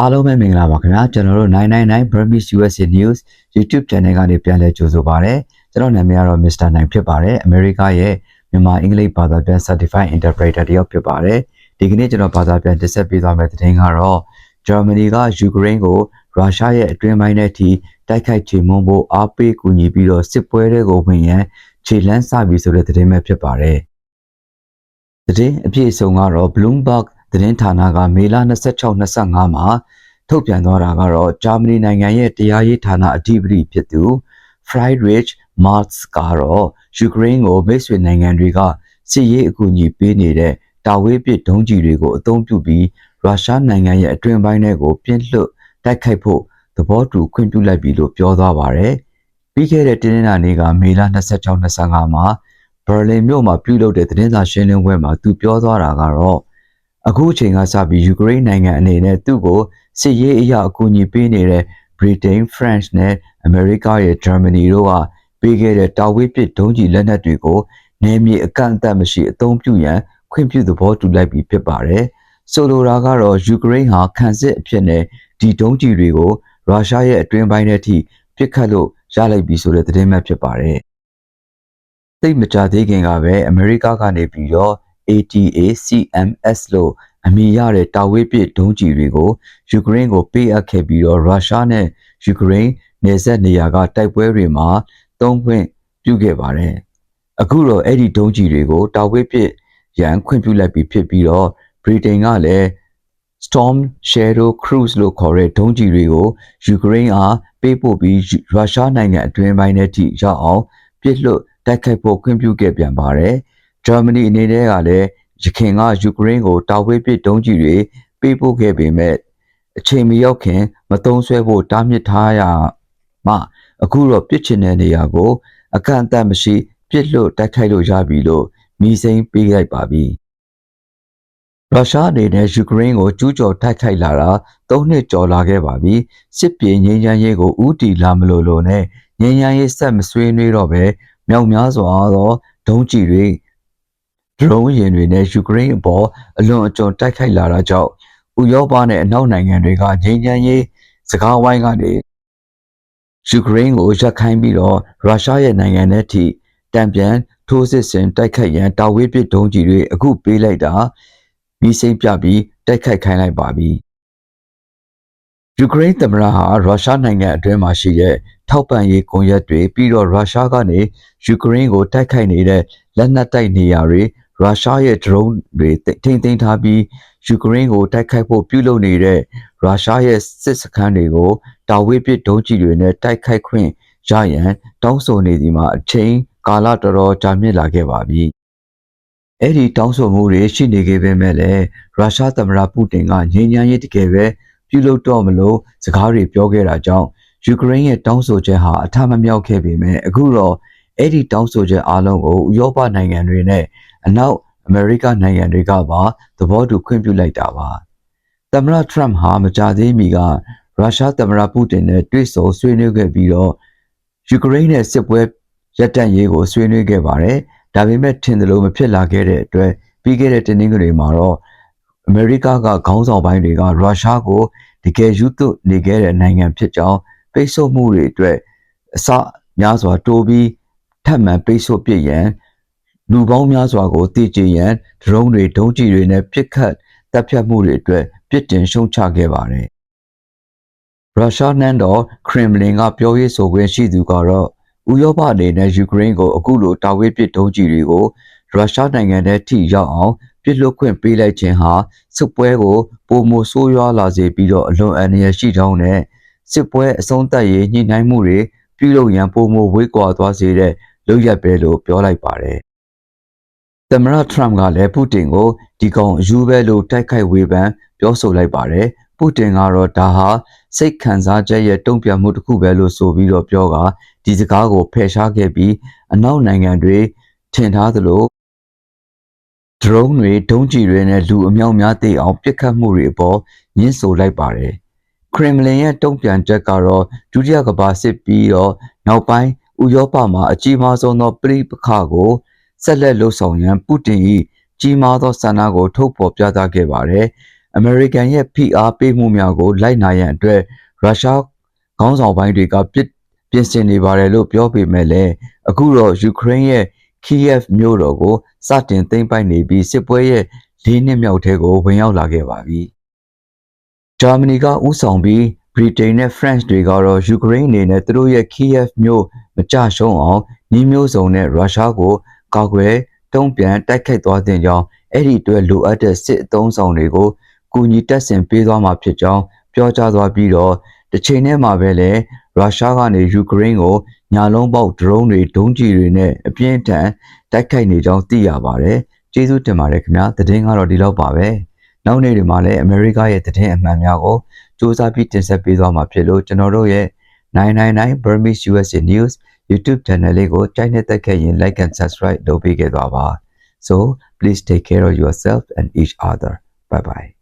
အားလုံးပဲမင်္ဂလာပါခင်ဗျာကျွန်တော်တို့999 Burmese USA News YouTube Channel ကနေပြန်လည်ကြိုဆိုပါရစေကျွန်တော်နာမည်ကတော့ Mr. နိုင်ဖြစ်ပါတယ်အမေရိကရဲ့မြန်မာအင်္ဂလိပ်ဘာသာပြန် Certified Interpreter တယောက်ဖြစ်ပါတယ်ဒီကနေ့ကျွန်တော်ဘာသာပြန်တင်ဆက်ပေးသွားမယ့်သတင်းကတော့ဂျာမနီကယူကရိန်းကိုရုရှားရဲ့အတွင်းပိုင်းထဲထိတိုက်ခိုက်ချေမှုန်းဖို့အားပေးကူညီပြီးတော့စစ်ပွဲတွေကိုဝင်ရန်ခြေလှမ်းစပြီဆိုတဲ့သတင်းပဲဖြစ်ပါတယ်သတင်းအပြည့်အစုံကတော့ Bloomberg သတင်းဌာနကမေလ26-25မှာထုတ်ပြန်သွားတာကတော့ဂျာမနီနိုင်ငံရဲ့တရားရေးဌာနအဓိပတိဖြစ်သူ Friedrich Merz ကတော့ယူကရိန်းကိုမိတ်ဆွေနိုင်ငံတွေကစစ်ရေးအကူအညီပေးနေတဲ့တာဝေးပစ်ဒုံးကျည်တွေကိုအသုံးပြုပြီးရုရှားနိုင်ငံရဲ့အတွင်းပိုင်းတွေကိုပြင်းလွတ်တိုက်ခိုက်ဖို့သဘောတူခွင့်ပြုလိုက်ပြီလို့ပြောသွားပါတယ်။ပြီးခဲ့တဲ့တင်းနင်္လာနေ့ကမေလ26-25မှာဘာလင်မြို့မှာပြုလုပ်တဲ့သတင်းစာရှင်းလင်းပွဲမှာသူပြောသွားတာကတော့ အခုအချိန်ကစပြီးယူကရိန်းနိုင်ငံအနေနဲ့သူ့ကိုစစ်ရေးအရာအကူအညီပေးနေတဲ့ Britain, France နဲ့ America ရဲ့ Germany တို့ကပေးခဲ့တဲ့တာဝေးပစ်ဒုံးကျည်လက်နက်တွေကိုနယ်မြေအကန့်အသတ်မရှိအသုံးပြုရန်ခွင့်ပြုသဘောတူလိုက်ပြီးဖြစ်ပါတယ်။ဆိုလိုတာကတော့ယူကရိန်းဟာခံစစ်အဖြစ်နဲ့ဒီဒုံးကျည်တွေကိုရုရှားရဲ့အတွင်းပိုင်းထဲထိပစ်ခတ်လို့ရလိုက်ပြီဆိုတဲ့သတင်းမှဖြစ်ပါတယ်။သိပ်မကြသေးခင်ကပဲအမေရိကကနေပြီးတော့ ATACMS လို့အမည်ရတဲ့တာဝေးပစ်ဒုံးကျည်တွေကိုယူကရိန်းကိုပေးအပ်ခဲ့ပြီးတော့ရုရှားနဲ့ယူကရိန်းနယ်စပ်နေရာကတိုက်ပွဲတွေမှာသုံးခွင့်ပြုခဲ့ပါတယ်။အခုတော့အဲ့ဒီဒုံးကျည်တွေကိုတာဝေးပစ်ရန်ခွင့်ပြုလိုက်ပြီးဖြစ်ပြီးတော့ဗြိတိန်ကလည်း Storm Shadow Cruise လို့ခေါ်တဲ့ဒုံးကျည်တွေကိုယူကရိန်းအားပေးပို့ပြီးရုရှားနိုင်ငံအတွင်းပိုင်းထဲထိရောက်အောင်ပြစ်လွတ်တိုက်ခိုက်ဖို့ခွင့်ပြုခဲ့ပြန်ပါတယ်။ ဂျာမနီအနေနဲ့ကလည်းရခိုင်ကယူကရိန်းကိုတာဝေးပစ်ဒုံးကျည်တွေပေးပို့ခဲ့ပေမဲ့အချိန်မရောက်ခင်မတုံးဆွဲဖို့တားမြစ်ထားရမှအခုတော့ပြစ်ချင်တဲ့နေရာကိုအကန့်အသတ်မရှိပြစ်လွတ်တိုက်ခိုက်လို့ရပြီလို့မိစိန်ပေးလိုက်ပါပြီ။ရုရှားအနေနဲ့ယူကရိန်းကိုကျူးကျော်တိုက်ခိုက်လာတာ၃နှစ်ကျော်လာခဲ့ပါပြီ။စစ်ပြေငြိမ်းချမ်းရေးကိုဥတီလာမလို့လို့နဲ့ငြိမ်းချမ်းရေးဆက်မဆွေးနွေးတော့ပဲမြောက်များစွာသောဒုံးကျည်တွေ ဒရုန်းယာဉ်တွေနဲ့ယူကရိန်းအပေါ်အလွန်အကျွံတိုက်ခိုက်လာတာကြောင့်ဥရောပနဲ့အနောက်နိုင်ငံတွေကငြိမ်းချမ်းရေးစကားဝိုင်းကနေယူကရိန်းကိုရက်ခိုင်းပြီးတော့ရုရှားရဲ့နိုင်ငံထဲထိတံပြန်ထိုးစစ်ဆင်တိုက်ခိုက်ရန်တာဝေးပစ်ဒုံးကျည်တွေအခုပေးလိုက်တာပြီးစိမ့်ပြပြီးတိုက်ခိုက်ခိုင်းလိုက်ပါပြီယူကရိန်းသမ္မတဟာရုရှားနိုင်ငံအတွင်းမှာရှိတဲ့ထောက်ပံ့ရေးကွန်ရက်တွေပြီးတော့ရုရှားကနေယူကရိန်းကိုတိုက်ခိုက်နေတဲ့လက်နက်တိုက်နေရာတွေ ရုရှားရဲ့ drone တွေထိမ့်သိမ်းထားပြီးယူကရိန်းကိုတိုက်ခိုက်ဖို့ပြုလုပ်နေတဲ့ရုရှားရဲ့စစ်စခန်းတွေကိုတာဝေးပစ်ဒုံးကျည်တွေနဲ့တိုက်ခိုက်ခွင့်ရရန်တောင်းဆိုနေဒီမှာအချိန်ကာလတော်တော်ကြာမြင့်လာခဲ့ပါပြီ။အဲ့ဒီတောင်းဆိုမှုတွေရှိနေခဲ့ပေမဲ့လည်းရုရှားသမ္မတပူတင်ကငြိမ်းချမ်းရေးတကယ်ပဲပြုလုပ်တော့မလို့စကားတွေပြောခဲ့တာကြောင့်ယူကရိန်းရဲ့တောင်းဆိုချက်ဟာအထမမြောက်ခဲ့ပေမဲ့အခုတော့ အဲ့ဒီတောင်းဆိုချက်အားလုံးကိုဥရောပနိုင်ငံတွေနဲ့အနောက်အမေရိကနိုင်ငံတွေကပါသဘောတူခွင့်ပြုလိုက်တာပါသမ္မတထရမ့်ဟာမကြာသေးမီကရုရှားသမ္မတပူတင်နဲ့တွေ့ဆုံဆွေးနွေးခဲ့ပြီးတော့ယူကရိန်းနဲ့စစ်ပွဲရပ်တန့်ရေးကိုဆွေးနွေးခဲ့ပါတယ်ဒါပေမဲ့ထင်သလိုမဖြစ်လာခဲ့တဲ့အတွက်ပြီးခဲ့တဲ့တင်းနှင်းကလေးမှာတော့အမေရိကကခေါင်းဆောင်ပိုင်းတွေကရုရှားကိုတကယ်ယူသွနေခဲ့တဲ့နိုင်ငံဖြစ်ကြောင်းပိတ်ဆို့မှုတွေအတွက်အစများစွာတိုးပြီး ထပ်မံပိတ်ဆို့ပြစ်ရန်လူပေါင်းများစွာကိုတည်ကြည်ရန်ဒရုန်းတွေဒုံးကျည်တွေနဲ့ပစ်ခတ်တပ်ဖြတ်မှုတွေအတွက်ပြစ်တင်ရှုံချခဲ့ပါတယ်။ရုရှားနန်းတော်ခရမ်လင်ကပြောရေးဆိုခွင့်ရှိသူကတော့ဥရောပအနေနဲ့ယူကရိန်းကိုအခုလိုတာဝေးပစ်ဒုံးကျည်တွေကိုရုရှားနိုင်ငံထဲထိရောက်အောင်ပြစ်လွတ်ခွင့်ပေးလိုက်ခြင်းဟာစစ်ပွဲကိုပုံမဆိုးရွားလာစေပြီးတော့အလွန်အန္တရာယ်ရှိကြောင်းနဲ့စစ်ပွဲအဆုံးသတ်ရေးညှိနှိုင်းမှုတွေပြုလုပ်ရန်ပုံမဝေးကွာသွားစေတဲ့ လုပ်ရက်ပဲလို့ပြောလိုက်ပါတယ်။သမ္မတထရမ့်ကလည်းပူတင်ကိုဒီကောင်အယူပဲလို့တိုက်ခိုက်ဝေဖန်ပြောဆိုလိုက်ပါတယ်။ပူတင်ကတော့ဒါဟာစိတ်ခံစားချက်ရဲ့တုံ့ပြန်မှုတစ်ခုပဲလို့ဆိုပြီးတော့ပြောကဒီစကားကိုဖယ်ရှားခဲ့ပြီးအနောက်နိုင်ငံတွေထင်ထားသလိုဒရုန်းတွေဒုံးကျည်တွေနဲ့လူအမြောက်များသိအောင်ပစ်ခတ်မှုတွေအပေါ်ညှင်းဆိုလိုက်ပါတယ်။ခရမ်လင်ရဲ့တုံ့ပြန်ချက်ကတော့ဒုတိယကမ္ဘာစစ်ပြီးတော့နောက်ပိုင်း ဥရောပမှာအကြီးမားဆုံးသောပြိပခါကိုဆက်လက်လှုပ်ဆောင်ရန်ပူတင်၏ကြီးမားသောဆန္ဒကိုထုတ်ဖော်ပြသခဲ့ပါတယ်။အမေရိကန်ရဲ့ဖိအားပေးမှုများကိုလိုက်နာရန်အတွက်ရုရှားခေါင်းဆောင်ပိုင်းတွေကပြစ်ပြင်ဆင်နေပါတယ်လို့ပြောပေမဲ့လည်းအခုတော့ယူကရိန်းရဲ့ Kiev မြို့တော်ကိုစတင်သိမ်းပိုက်နေပြီးစစ်ပွဲရဲ့၄နှစ်မြောက်ထဲကိုဝင်ရောက်လာခဲ့ပါပြီ။ဂျာမနီကဥဆောင်ပြီးဗြိတိန်နဲ့ France တွေကတော့ယူကရိန်းအနေနဲ့သူတို့ရဲ့ Kiev မြို့ မကြရှုံးအောင်ညီမျိုးစုံနဲ့ရုရှားကိုကာကွယ်တုံ့ပြန်တိုက်ခိုက်သွားတဲ့ကြောင်းအဲ့ဒီအတွက်လိုအပ်တဲ့စစ်အုံဆောင်တွေကိုကူညီတက်ဆင်ပေးသွားမှာဖြစ်ကြောင်းပြောကြားသွားပြီးတော့တစ်ချိန်တည်းမှာပဲလေရုရှားကနေယူကရိန်းကိုညာလုံးပေါက်ဒရုန်းတွေဒုံးကျည်တွေနဲ့အပြင်းထန်တိုက်ခိုက်နေကြောင်းသိရပါတယ်။ကျေးဇူးတင်ပါတယ်ခင်ဗျာ။သတင်းကတော့ဒီလောက်ပါပဲ။နောက်နေ့တွေမှာလည်းအမေရိကရဲ့သတင်းအမှန်များကိုစူးစမ်းပြီးတင်ဆက်ပေးသွားမှာဖြစ်လို့ကျွန်တော်တို့ရဲ့ 999 Burmese USA News YouTube channel လေးကိုကြိုက်နေတဲ့ခဲ့ရင် like and subscribe လုပ်ပေးခဲ့သွားပါ so please take care of yourself and each other bye bye